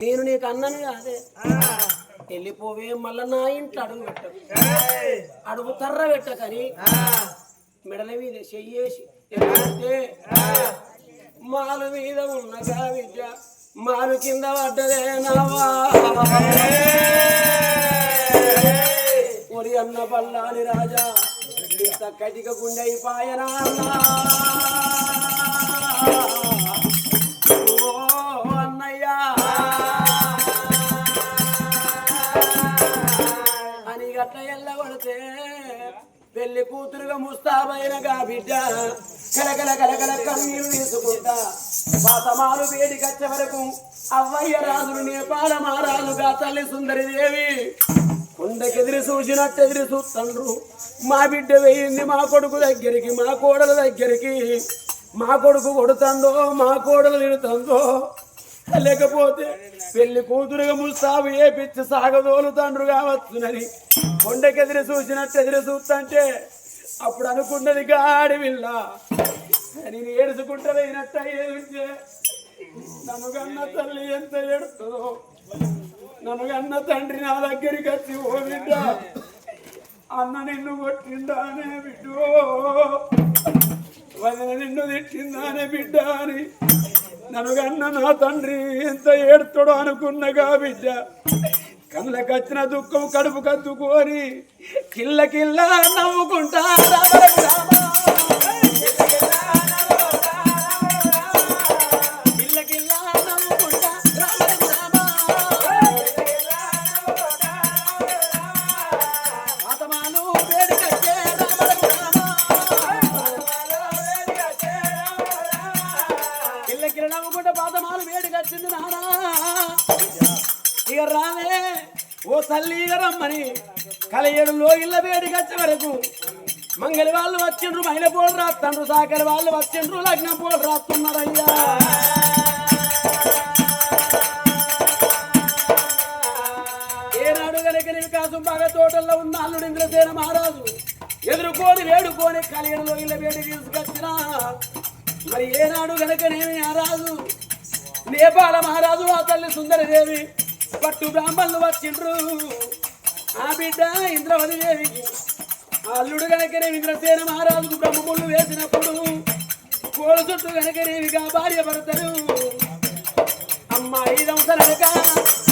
నేను నీకు అన్నని కాదే. వెళ్ళిపోవే మళ్ళా నా ఇంట్లో అడుగు పెట్టకు. అడుగు తర్ర పెట్టకని మెడల మీద చెయ్యేసి ఎందుకంటే మాలు మీద ఉన్నగా విద్య మాలు కింద పడ్డదే నావా. ఒరి అన్న పల్లాని రాజా ఇంత కటిక గుండె పాయనా అని గట్ల ఎల్లగొడితే పెళ్ళి కూతురుగా ముస్తాబైన గా బిడ్డ కలకల కలకల కన్నీరు వేసుకుంటా. పాతమాలు వేడి కచ్చ వరకు అవ్వయ్య రాజులు నేపాల మారాలుగా తల్లి సుందరి దేవి. కొండకెదిరి చూసినట్టు ఎదిరి చూస్తుండ్రు మా బిడ్డ వేయింది మా కొడుకు దగ్గరికి మా కోడల దగ్గరికి. మా కొడుకు కొడుతుందో మా కోడలు తిడుతుందో లేకపోతే పెళ్ళి కూతురుగా ముస్తాబు ఏ పిచ్చి సాగదోలు తండ్రు కావచ్చునని కొండకెదిరి చూసినట్టు ఎదురు చూస్తుంటే అప్పుడు అనుకున్నది గాడి విల్ల. నేను ఏడుచుకుంటా అయినట్టు నన్ను కన్న తల్లి ఎంత ఏడుతుందో నన్ను కన్న తండ్రి నా దగ్గరికి వచ్చి ఓ బిడ్డ అన్న నిన్ను కొట్టిందానే బిడ్డో వదిన నిన్ను తిట్టిందానే బిడ్డ అని నన్ను నా తండ్రి ఎంత ఏడుతాడో అనుకున్నగా బిడ్డ. కళ్ళకచ్చిన దుఃఖం కడుపు కద్దుకొని కిల్ల కిల్ల నవ్వుకుంటా కలయడంలో ఇళ్ళ వేడికి వచ్చే వరకు మంగళి వాళ్ళు వచ్చిండ్రు మహిళ పోలు రాస్తుండ్రు సాకలి వాళ్ళు వచ్చిండ్రు లగ్నం పోలు రాస్తున్నారయ్యా ఏనాడు గనక వికాసం బాగా తోటల్లో ఉన్న అల్లుడు ఇంద్రసేన మహారాజు ఎదుర్కోని వేడుకోని కలయడంలో ఇళ్ళ వేడి తీసుకొచ్చినా. మరి ఏనాడు కనుక ఆ రాజు నేపాల మహారాజు ఆ తల్లి సుందరదేవి పట్టు బ్రాహ్మణులు వచ్చిండ్రు. ఆ బిడ్డ ఇంద్రవతి దేవికి అల్లుడు గనకనే ఇంద్రసేన మహారాజుకు బ్రహ్మముళ్ళు వేసినప్పుడు కోడ చుట్టూ గనకనేవిగా భార్య పడతారు అమ్మాయి దంసలక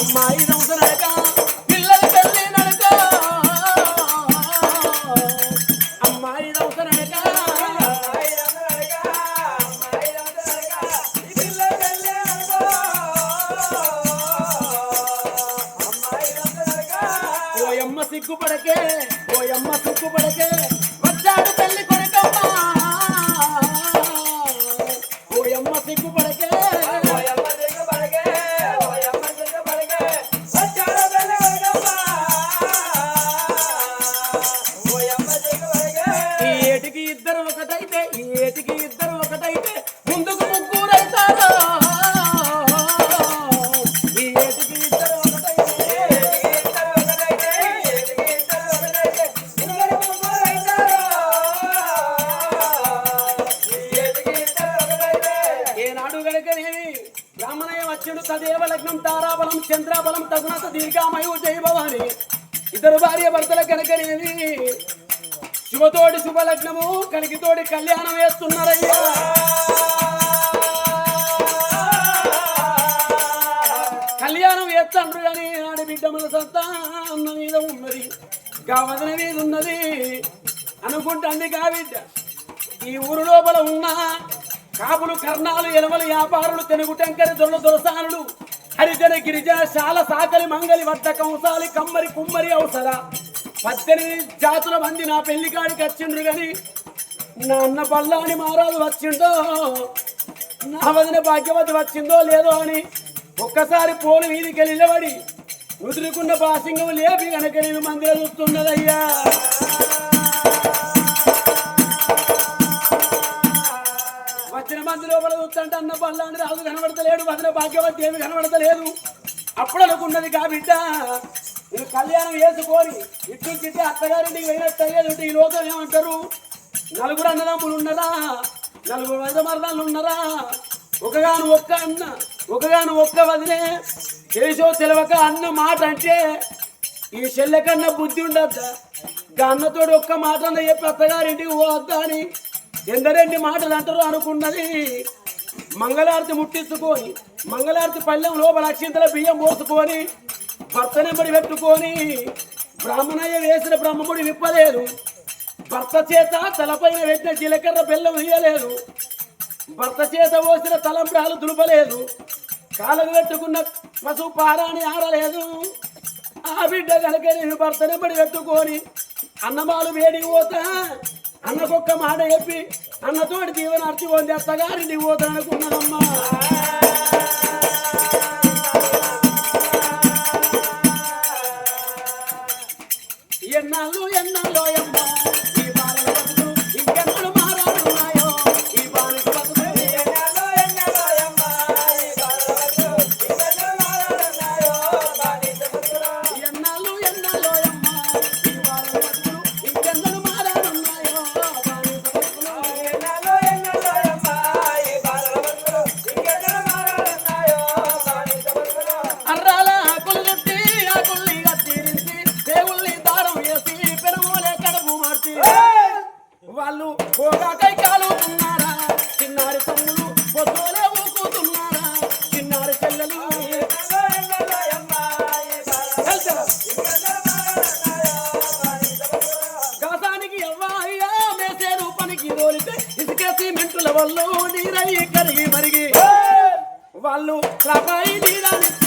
అమ్మాయి భర్తల శుభతోడి శుభలగ్నము కలిగితోడి కళ్యాణం వేస్తున్నారయ్యా. కళ్యాణం వేస్తాండ్రు కానీ ఆడి బిడ్డ మన అన్న మీద ఉన్నది గవదన మీద ఉన్నది. అనుకుంటుంది కావిడ్డ ఈ ఊరు లోపల ఉన్న కాపులు కర్ణాలు ఎలవలు వ్యాపారులు తెనుగు టెంకరి దొరల దొరసానులు హరిజన గిరిజన శాల సాకలి మంగలి వడ్డ కంసాలి కమ్మరి కుమ్మరి అవసరా పద్దెనిమిది జాతుల మంది నా పెళ్ళి కాడికి వచ్చిండ్రు కానీ నా అన్న పల్లాని మహారాజు వచ్చిందో నా వదిన భాగ్యవతి వచ్చిందో లేదో అని ఒక్కసారి పోలు వీధికి వెళ్ళి నిలబడి ముదురుకున్న బాసింగం లేపి కనుక నేను మందిరం చూస్తున్నదయ్యా. వచ్చిన మంది లోపల చూస్తుంటే అన్న పల్లాని రాజు కనబడతలేడు వదిన భాగ్యవతి ఏమి కనబడతలేదు. అప్పుడు అనుకున్నది కా నేను కళ్యాణం వేసుకొని ఇటు చిట్టి అత్తగారింటికి పోయినట్టు అయ్యేది ఈ లోకం ఏమంటారు? నలుగురు అన్నదమ్ములు ఉన్నారా? నలుగురు వదమరణాలు ఉన్నారా? ఒకగాను ఒక్క అన్న ఒకగాను ఒక్క వదిలే చేసో తెలవక అన్న మాట అంటే ఈ చెల్లె కన్నా బుద్ధి ఉండద్దా? అన్నతోడు ఒక్క మాట అన్న చెప్పి అత్తగారింటికి పోవద్దా అని ఎందరెన్ని మాటలు అంటారు అనుకున్నది. మంగళారతి ముట్టించుకొని మంగళారతి పల్లెం లోపల అక్షింతల బియ్యం పోసుకొని భర్తనెంబడి పెట్టుకొని బ్రాహ్మణయ్య వేసిన బ్రహ్మముడి విప్పలేదు. భర్త చేత తలపైన పెట్టిన జీలకర్ర బెల్లం ఇయ్యలేదు. భర్త చేత పోసిన తలంబ్రాలు దులపలేదు. కాలకు పెట్టుకున్న పశువు పారాని ఆడలేదు ఆ బిడ్డ కనుక నేను భర్తనెంబడి పెట్టుకొని అన్నమాలు వేడి పోతా అన్నకొక్క మాట చెప్పి అన్నతోటి దీవనార్చి పొంది అత్తగారిని పోతా అనుకున్నానమ్మా ఎన్నాళ్ళు వల్ల నీరయ్యి కరిగి మరిగి వాళ్ళు క్రపాయి నీరానిచ్చిందో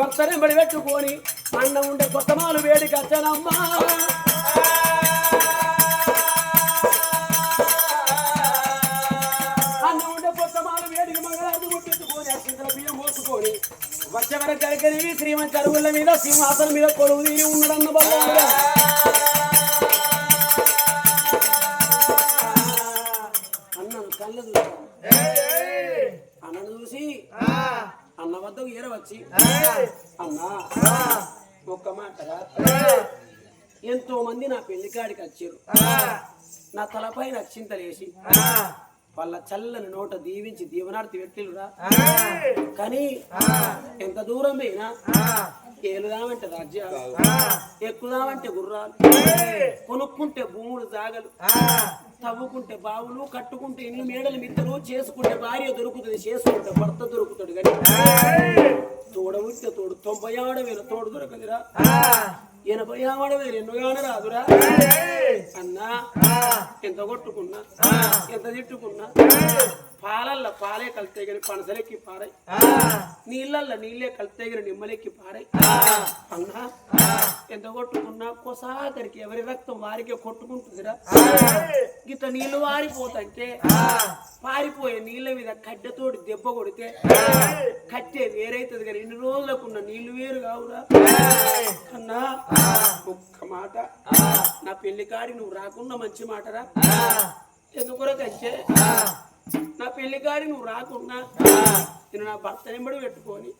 భర్తని బడి పెట్టుకొని అన్నం ఉండే కొత్త మాలు వేడికి వచ్చానమ్మా అన్నం ఉండే కొత్త మాలు వేడికి మంగళాన్ని ముట్టించుకొని అక్షింతల బియ్యం పోసుకొని వచ్చే వరకు కలిగలివి శ్రీమంత అరుగుల మీద సింహాసనం మీద కొలువు తీరి ఉన్నాడన్న బల్ల ఏరవచ్చి అన్నా ఒక్క మాటరా ఎంతో మంది నా పెళ్ళి కాడికి వచ్చారు. నా తలపై నక్షింతలేసి వాళ్ళ చల్లని నోట దీవించి దీవనార్తి పెట్టిలురా కానీ ఎంత దూరం పోయినా ఏలుదామంటే రాజ్యాలు ఎక్కుదామంటే గుర్రాలు కొనుక్కుంటే భూములు జాగలు తవ్వుకుంటే బావులు కట్టుకుంటే ఇల్లు మేడలు మిత్తలు చేసుకుంటే భార్య దొరుకుతుంది చేసుకుంటే భర్త దొరుకుతాడు కానీ తోడవుతే తోడు తొంభై ఆడ వేల తోడు దొరకదురా. ఆడ వేలు ఎన్నోగానే రాదురా? అన్నా ఎంత కొట్టుకున్నా ఎంత తిట్టుకున్నా పాలల్ల పాలే కలితే గని పనసలెక్కి పారాయి. నీళ్ళల్ల నీళ్ళే కలితే గని నిమ్మలెక్కి పారాయి. అన్నా ఎంత కొట్టుకున్నా కొసాకరికి ఎవరి రక్తం వారికే కొట్టుకుంటుందిరా. గిత నీళ్ళు వారిపోతంటే పారిపోయే నీళ్ళ మీద కట్టెతోటి దెబ్బ కొడితే కట్టె వేరైతుంది కానీ ఇన్ని రోజులకున్న నీళ్ళు వేరు కావురా. అన్నా ఒక్క మాట. నా పెళ్ళి కాడి నువ్వు రాకుండా మంచి మాటరా? ఎందుకొరకంటే నా పెళ్ళి కాడి నువ్వు రాకుండా నేను నా భర్త నింబడి పెట్టుకొని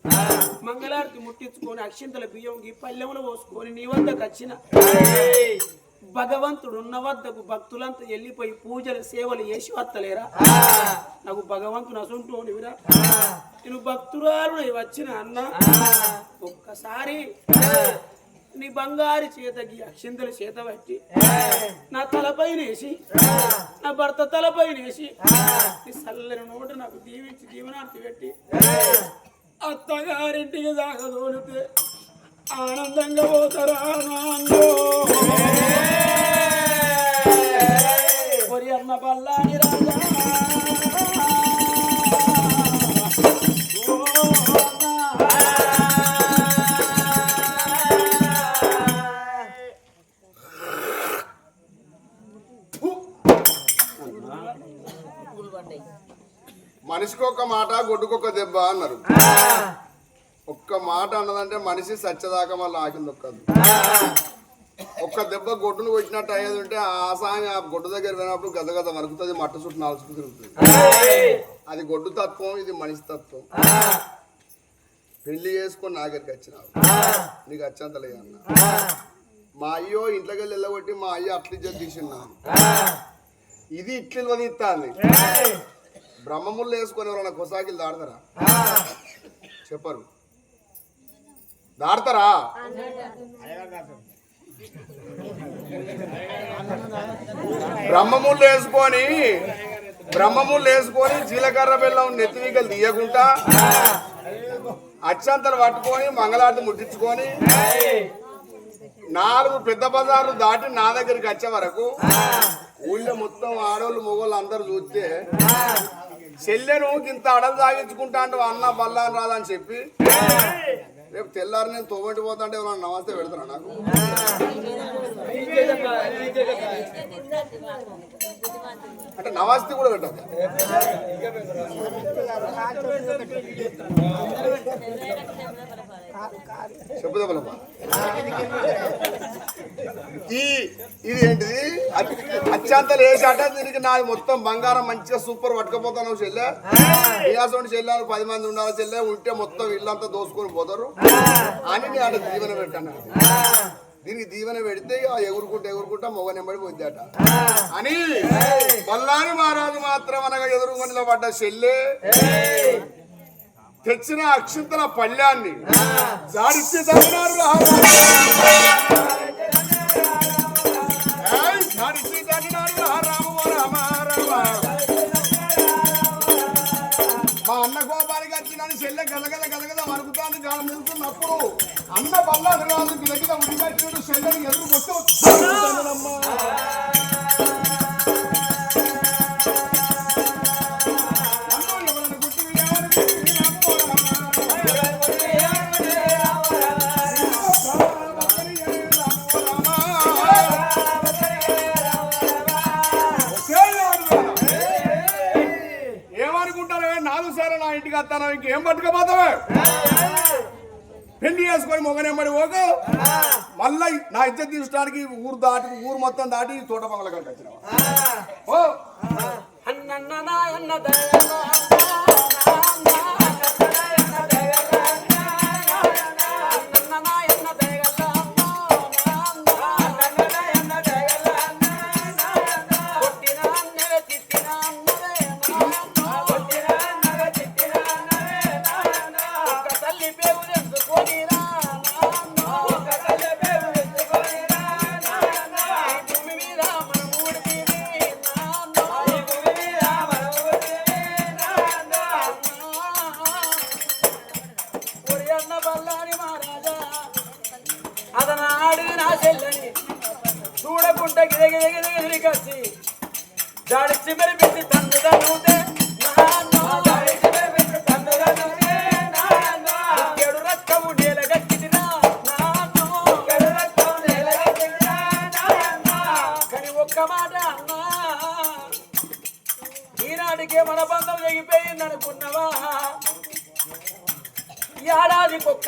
మంగళారతి ముట్టించుకొని అక్షింతల బియ్యం ఈ పల్లెములు పోసుకొని నీ వద్దకు వచ్చిన భగవంతుడు ఉన్న వద్దకు భక్తులంతా వెళ్ళిపోయి పూజలు సేవలు చేసి వత్తలేరా నాకు భగవంతుడు అసంటోనివిరా? నేను భక్తురాలు వచ్చిన అన్న ఒక్కసారి నీ బంగారు చేతకి అక్షింతల చేత పట్టి నా తలపైన వేసి భర్త తలపై నీ చల్లని నోటు నాకు దీవించి దీవనార్థి పెట్టి అత్తగారింటికి దాగదోలితే ఆనందంగా పోతారా నాన్నో? అన్న రాజా ఒక దెబ్బ అన్నారు. ఒక్క మాట అన్నదంటే మనిషి సత్యదాకా మళ్ళీ ఆకింది ఒక్కదు ఒక్క దెబ్బ గొడ్డును కొట్టినట్టు అయ్యేది ఉంటే ఆ సాయం ఆ గొడ్డు దగ్గర పోయినప్పుడు గద గద వరుకుతుంది మట్ట చుట్టూ నాలుగు తిరుగుతుంది. అది గొడ్డు తత్వం ఇది మనిషి తత్వం. పెళ్ళి చేసుకొని నా దగ్గరికి వచ్చినావు. నీకు వచ్చేంత లేదన్న మా అయ్యో ఇంట్లోకి వెళ్ళి వెళ్ళగొట్టి మా అయ్య అట్ల ఇచ్చే తీసిన్నాను ఇది ఇట్లు వదిస్తాను బ్రహ్మముళ్ళు వేసుకొని ఎవరైనా కొసాకిలు దాడతారా? చెప్పరు. దాడతారా? బ్రహ్మముళ్ళు వేసుకొని బ్రహ్మముళ్ళు వేసుకొని జీలకర్ర బెల్లం నెత్తినీకలు తీయకుండా అచ్చంతలు పట్టుకొని మంగళారతి ముట్టించుకొని నాలుగు పెద్ద బజార్లు దాటి నా దగ్గరికి వచ్చే వరకు ఊళ్ళో మొత్తం ఆడోళ్ళు మొగోళ్ళు అందరు చూస్తే చెల్లెను ఇంత అడవి సాగించుకుంటా అంటే అన్న బల్లాని రాదని చెప్పి. రేపు తెల్లారి నేను తోబట్టి పోతా అంటే ఎవరన్నా నమస్తే పెడతారా నాకు? అంటే నమస్తే కూడా పెట్టదు. చెప్పుదమ్మా ఈ ఇది ఏంటిది? అత్- అత్యంతలు వేసాట దీనికి నాది మొత్తం బంగారం మంచిగా సూపర్ పట్టుకపోతాను చెల్లె. నియాసం చెల్లెలు పది మంది ఉండాలి చెల్లె ఉంటే మొత్తం ఇల్లంతా దోసుకొని పోతారు. అని నేను అక్కడ దీవెన పెట్టాను. దీనికి దీవెన పెడితే ఎగురుకుంటా ఎగురుకుంటా మొగ నెంబడి పోద్దాట అని బల్లాని మహారాజు మాత్రం అనగా ఎదురుకొని పడ్డ చెల్లె తెచ్చిన అక్షింతల పళ్ళ్యాన్ని జాడిస్తే గాలం నిలుతున్నప్పుడు అన్న బల్లాడు రాజు గిలగిల ఉడిపెట్టాడు చెల్లెని ఎదురు కొట్టు. ఏమనుకుంటారు నా ఇంటికి వస్తాను ఇంకేం పట్టుకపోతావే? పెళ్ళి చేసుకొని మొగనేమ్మడి పోకు. మళ్ళీ నా ఇజ్జత్ తీసుకోవడానికి ఊరు దాటి ఊరు మొత్తం దాటి తోట పొంగల కనుక వచ్చినావా ఓ అన్న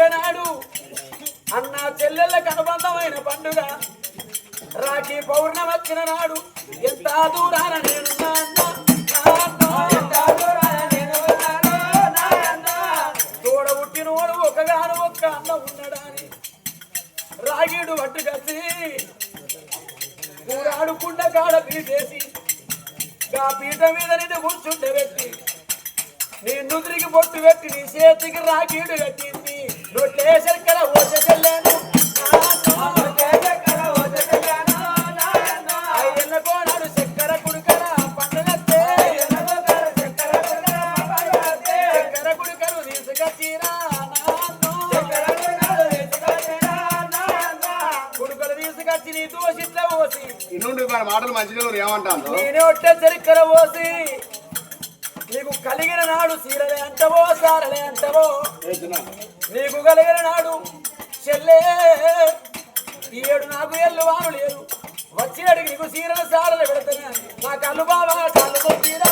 ఏడాది అన్న చెల్లెళ్ళకు అనుబంధమైన పండుగ. రాఖీ పౌర్ణమి వచ్చిన నాడు ఎంత దూరాన నేనున్నా అన్నా, నా ఒకగాను ఒక్క అన్న ఉన్నాడని రాగిడు పట్టుకచ్చి కూరాడుకుండ కాడ తీసేసి ఆ పీట మీద నిన్ను కూర్చుండబెట్టి నీ నుదిరికి బొట్టు పెట్టి నీ చేతికి రాగిడు కట్టి మాటలు మంచిగా ఏమంటాను నేనే ఒట్టే చరిక్కర పోసి నీకు కలిగిన నాడు సీరలే అంటవో సారలే అంటవో. నీకు కలిగిన నాడు చెల్లే. ఈ ఏడు నాకు ఎల్లు వాను లేదు వచ్చేడికి నీకు సీరలు సారలు పెడతాను. నా కళ్ళు బాబా కళ్ళు తీరా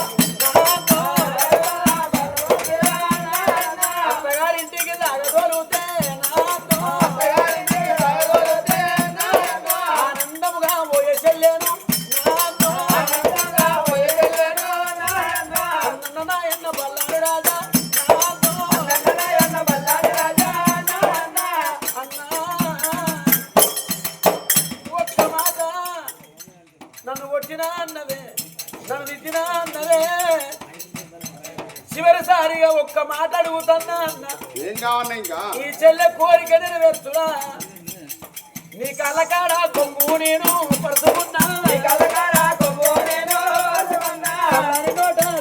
ఈ చెల్లె కోరిక నెరవేర్చుడా నీ కళ్ళకాడ కొంగు నేను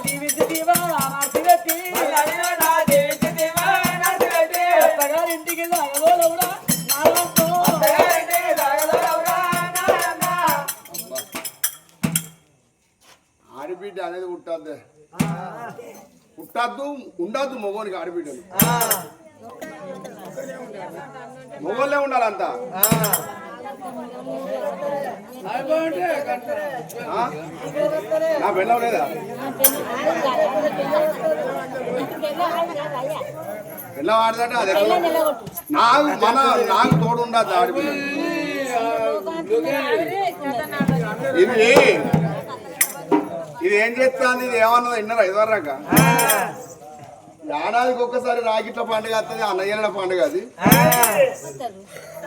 దీవించి దీవా నాటి పెట్టి. అత్తగారింటికి సాగదోలవురా నాలుగు ఆడబిడ్డ అనేది పుట్టద్దు. పుట్టద్దు ఉండద్దు మగోనికి ఆడబిడ్డలు. మొగోళ్ళే ఉండాలంతా? నా బెల్లం లేదా? బెల్లం ఆడదంటే అది? నాకు మన నాకు తోడు ఉండదు ఇది ఇది ఏం చేస్తాను ఇది ఏమన్నది? విన్నారా ఇదివరక ఏడాదికి ఒక్కసారి రాకిట్ల పండుగ వస్తుంది అన్నయ్యల పండుగ అది.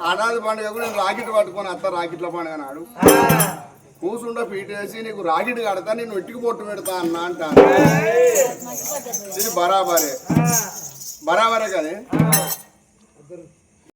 ఏడాది పండుగ కూడా నేను రాకెట్ పట్టుకొని అత్త రాకెట్ల పండుగ నాడు. కూసుండ పీటేసి నీకు రాకెట్ కడతా నేను వెట్టికి పొట్టు పెడతా అన్న అంటాను ఇది బరాబరే. బరాబరే కానీ